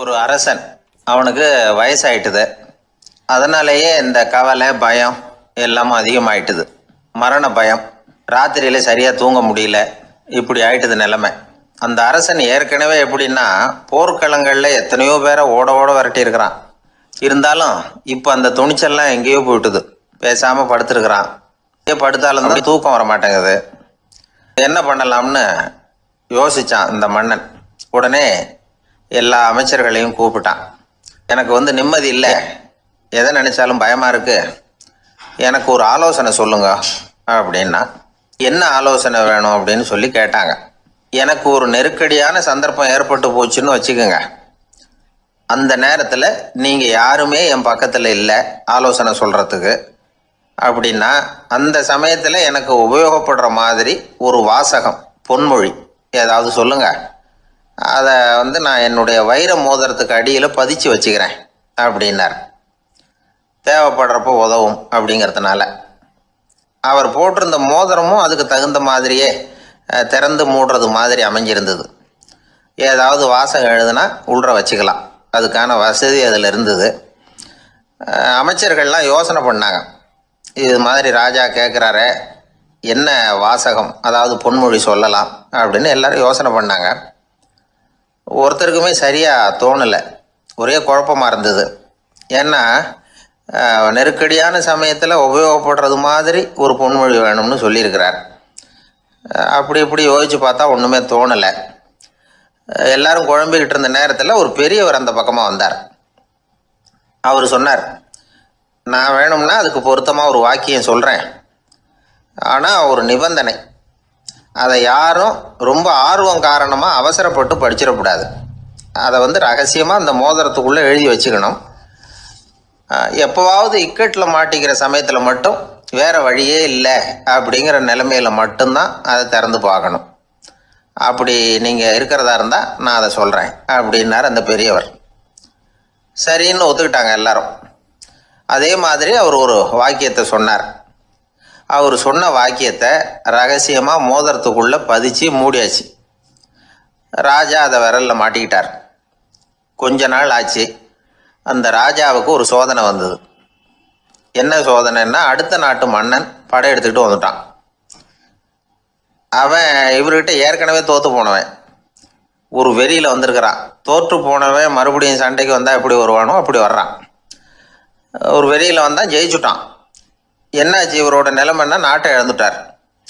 ஒரு அரசன். அவனுக்கு வயசாயிட்டுது. அதனாலேயே இந்த கவலை பயம் எல்லாம் அதிகமாயிட்டுது. மரண பயம். ராத்திரியில சரியா தூங்க முடியல. இப்படி ஆயிட்டுது நிலைமை. அந்த அரசன் ஏற்கனவே எப்படின்னா போர்க்களங்களில் எத்தனையோ பேரை ஓட ஓட விரட்டியிருக்கிறான். இருந்தாலும் இப்போ அந்த துணிச்சல்லாம் எங்கேயோ போயிட்டுது. பேசாமல் படுத்துருக்குறான். ஏ படுத்தாலும் தான் தூக்கம் வர மாட்டேங்குது. என்ன பண்ணலாம்னு யோசித்தான் இந்த மன்னன். உடனே எல்லா அமைச்சர்களையும் கூப்பிட்டான். எனக்கு வந்து நிம்மதி இல்லை. எதை நினைச்சாலும் பயமா இருக்கு? எனக்கு ஒரு ஆலோசனை சொல்லுங்க அப்படின்னா. என்ன ஆலோசனை வேணும் அப்படின்னு சொல்லி கேட்டாங்க. எனக்கு ஒரு நெருக்கடியான சந்தர்ப்பம் ஏற்பட்டு போச்சுன்னு வச்சுக்கோங்க. அந்த நேரத்தில் நீங்கள் யாருமே என் பக்கத்தில் இல்லை ஆலோசனை சொல்கிறதுக்கு அப்படின்னா அந்த சமயத்தில் எனக்கு உபயோகப்படுற மாதிரி ஒரு வாசகம் பொன்மொழி. ஏதாவது சொல்லுங்கள் அதை வந்து நான் என்னுடைய வைர மோதிரத்துக்கு அடியில் பதிச்சு வச்சுக்கிறேன் அப்படின்னார். தேவைப்படுறப்போ உதவும் அப்படிங்கிறதுனால. அவர் போட்டிருந்த மோதிரமும் அதுக்கு தகுந்த மாதிரியே திறந்து மூடுறது மாதிரி அமைஞ்சிருந்தது. ஏதாவது வாசகம் எழுதுனா உள்ற வச்சுக்கலாம். அதுக்கான வசதி அதில் இருந்தது. அமைச்சர்கள்லாம் யோசனை பண்ணாங்க. இது மாதிரி ராஜா கேட்குறாரே என்ன வாசகம்? அதாவது பொன்மொழி சொல்லலாம் அப்படின்னு எல்லாரும் யோசனை பண்ணாங்க. ஒருத்தருக்குமே சரியாக தோணலை. ஒரே குழப்பமாக இருந்தது. ஏன்னா நெருக்கடியான சமயத்தில் உபயோகப்படுறது மாதிரி ஒரு பொன்மொழி வேணும்னு சொல்லியிருக்கிறார். அப்படி இப்படி யோசித்து பார்த்தா ஒன்றுமே தோணலை. எல்லாரும் குழம்பிக்கிட்டு இருந்த நேரத்தில் ஒரு பெரியவர் அந்த பக்கமாக வந்தார். அவர் சொன்னார் நான் வேணும்னா அதுக்கு பொருத்தமாக ஒரு வாக்கியம் சொல்கிறேன் ஆனால் ஒரு நிபந்தனை. அதை யாரும் ரொம்ப ஆர்வம் காரணமாக அவசரப்பட்டு படிச்சிடக்கூடாது. அதை வந்து ரகசியமாக அந்த மோதிரத்துக்குள்ளே எழுதி வச்சுக்கணும். எப்போவாவது இக்கட்டில் மாட்டிக்கிற சமயத்தில் மட்டும் வேறு வழியே இல்லை அப்படிங்கிற நிலைமையில் மட்டும்தான் அதை திறந்து பார்க்கணும். அப்படி நீங்கள் இருக்கிறதா இருந்தால் நான் அதை சொல்கிறேன் அப்படின்னார் அந்த பெரியவர். சரின்னு ஒத்துக்கிட்டாங்க எல்லாரும். அதே மாதிரி அவர் ஒரு வாக்கியத்தை சொன்னார். அவர் சொன்ன வாக்கியத்தை ரகசியமாக மோதிரத்துக்குள்ளே பதிச்சு மூடியாச்சு. ராஜா அதை விரலில் மாட்டிக்கிட்டார். கொஞ்ச நாள் ஆச்சு. அந்த ராஜாவுக்கு ஒரு சோதனை வந்தது. என்ன சோதனைன்னா அடுத்த நாட்டு மன்னன் படையெடுத்துக்கிட்டு வந்துட்டான். அவன் இவர்கிட்ட ஏற்கனவே தோற்று போனவன். ஒரு வெறியில் வந்திருக்கிறான். தோற்று போனவன் மறுபடியும் சண்டைக்கு வந்தால் எப்படி வருவானோ அப்படி வர்றான். ஒரு வெறியில் வந்தால் ஜெயிச்சுட்டான். என்னாச்சு இவரோட நிலைமைன்னா நாட்டை இழந்துட்டார்.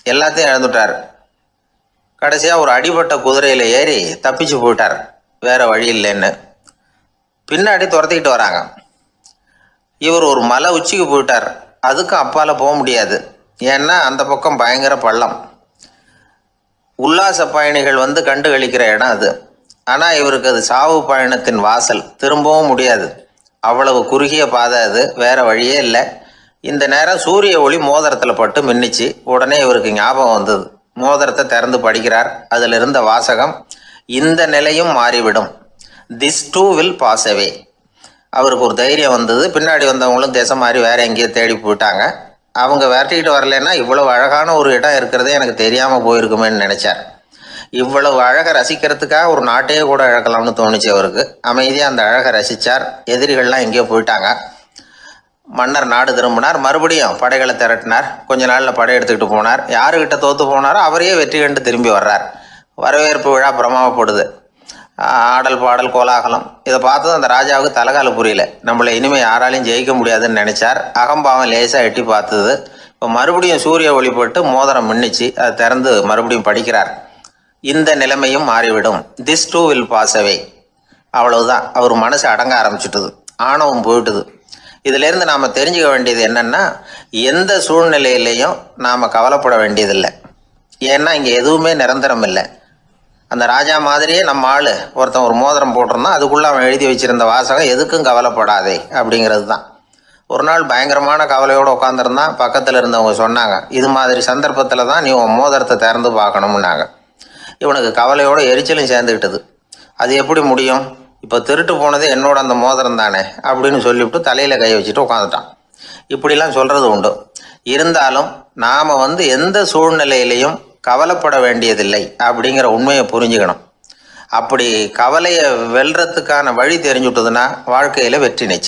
எல்லாத்தையும் இழந்துட்டார். கடைசியாக ஒரு அடிபட்ட குதிரையில் ஏறி தப்பிச்சு போயிட்டார். வேறு வழி இல்லைன்னு. பின்னாடி துரத்திக்கிட்டு வராங்க. இவர் ஒரு மலை உச்சிக்கு போயிட்டார். அதுக்கும் அப்பால் போக முடியாது. ஏன்னா அந்த பக்கம் பயங்கர பள்ளம். உல்லாச பயணிகள் வந்து கண்டு கழிக்கிற இடம் அது. ஆனால் இவருக்கு அது சாவு பயணத்தின் வாசல். திரும்பவும் முடியாது. அவ்வளவு குறுகிய பாதை அது. வேறு வழியே இல்லை. இந்த நேரம் சூரிய ஒளி மோதிரத்தில் பட்டு மின்னிச்சு உடனே இவருக்கு ஞாபகம் வந்தது. மோதிரத்தை திறந்து படிக்கிறார். அதில் இருந்த வாசகம் இந்த நிலையும் மாறிவிடும். This too will pass away. அவருக்கு ஒரு தைரியம் வந்தது. பின்னாடி வந்தவங்களும் திசை மாதிரி வேற எங்கேயோ தேடி போயிட்டாங்க. அவங்க விரட்டிக்கிட்டு வரலைன்னா இவ்வளவு அழகான ஒரு இடம் இருக்கிறதே எனக்கு தெரியாமல் போயிருக்குமேன்னு நினச்சார். இவ்வளவு அழகை ரசிக்கிறதுக்காக ஒரு நாட்டையே கூட இழக்கலாம்னு தோணுச்சு அவருக்கு. அமைதியாக அந்த அழகை ரசித்தார் எதிரிகள்லாம் எங்கேயோ போயிட்டாங்க. மன்னர் நாடு திரும்பினார். மறுபடியும் படைகளை திரட்டினார். கொஞ்ச நாளில் படை எடுத்துக்கிட்டு போனார். யாருக்கிட்ட தோத்து போனாரோ அவரையே வெற்றி கண்டு திரும்பி வர்றார். வரவேற்பு விழா பிரமாவப்படுது. ஆடல் பாடல் கோலாகலம். இதை பார்த்ததும் அந்த ராஜாவுக்கு தலைகால புரியல. நம்மளை இனிமேல் யாராலையும் ஜெயிக்க முடியாதுன்னு நினைச்சார். அகம்பாவம் லேசாக எட்டி பார்த்தது. இப்போ மறுபடியும் சூரிய ஒளிப்பட்டு மோதிரம் மின்னிச்சு அதை திறந்து மறுபடியும் படிக்கிறார். இந்த நிலைமையும் மாறிவிடும். This too will pass away. அவ்வளவுதான். அவர் மனசு அடங்க ஆரம்பிச்சிட்டுது. ஆணவம் போயிட்டுது. இதிலேருந்து நாம் தெரிஞ்சுக்க வேண்டியது என்னென்னா எந்த சூழ்நிலையிலையும் நாம் கவலைப்பட வேண்டியதில்லை. ஏன்னா இங்கே எதுவுமே நிரந்தரம் இல்லை. அந்த ராஜா மாதிரியே நம்ம ஆள் ஒருத்தன் ஒரு மோதிரம் போட்டிருந்தான் அதுக்குள்ளே அவன் எழுதி வச்சுருந்த வாசகம் எதுக்கும் கவலைப்படாதே அப்படிங்கிறது தான் ஒரு நாள் பயங்கரமான கவலையோடு உட்காந்துருந்தான் பக்கத்தில் இருந்தவங்க சொன்னாங்க இது மாதிரி சந்தர்ப்பத்தில் தான் நீ உன் மோதிரத்தை திறந்து பார்க்கணும்னாங்க. இவனுக்கு கவலையோடு எரிச்சலும் சேர்ந்துக்கிட்டது அது எப்படி முடியும்? இப்போ திருட்டு போனது என்னோட அந்த மோதிரம் தானே அப்படின்னு சொல்லிவிட்டு தலையில் கை வச்சுட்டு உட்காந்துட்டான் இப்படிலாம் சொல்கிறது உண்டு. இருந்தாலும் நாம் வந்து எந்த சூழ்நிலையிலையும் கவலைப்பட வேண்டியதில்லை அப்படிங்கிற உண்மையை புரிஞ்சுக்கணும். அப்படி கவலையை வெல்றதுக்கான வழி தெரிஞ்சுட்டதுன்னா வாழ்க்கையில் வெற்றி நிச்சயம்.